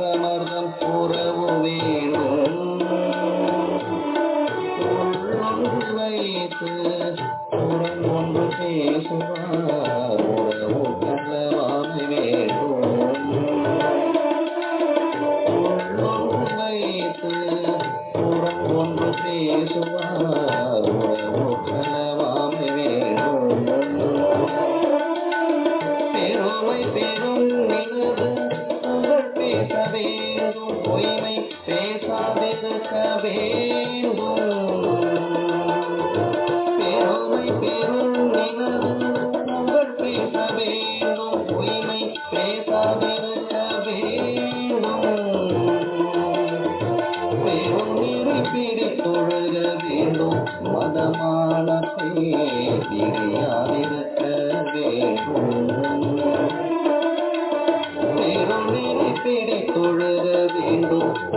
புத்தமர்தம் புறவு வேணும். ஒன்று வைத்து உடன் ஒன்று பேசுவார். உறவு கண்டவாமை வேண்டும். ஒன்று வைத்து உடன் ஒன்று பேசுவார். உறவு கண்டவாமை வேண்டும். பெருமை பெரும் நிலவு பேச வேண்டும் பொய்மை பேசாதிருக்க வேண்டும் பெருமை பெரும் நினைவு புகழ் பேச வேண்டும் பொய்மை பேசாதிருக்க வேண்டும் பெரும் நிறை பிடித்தொழுக வேண்டும் மதமான பிரியாதிருக்க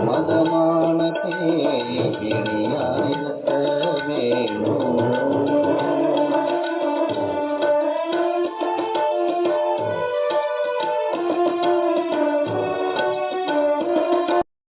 మదమానపే గిరియా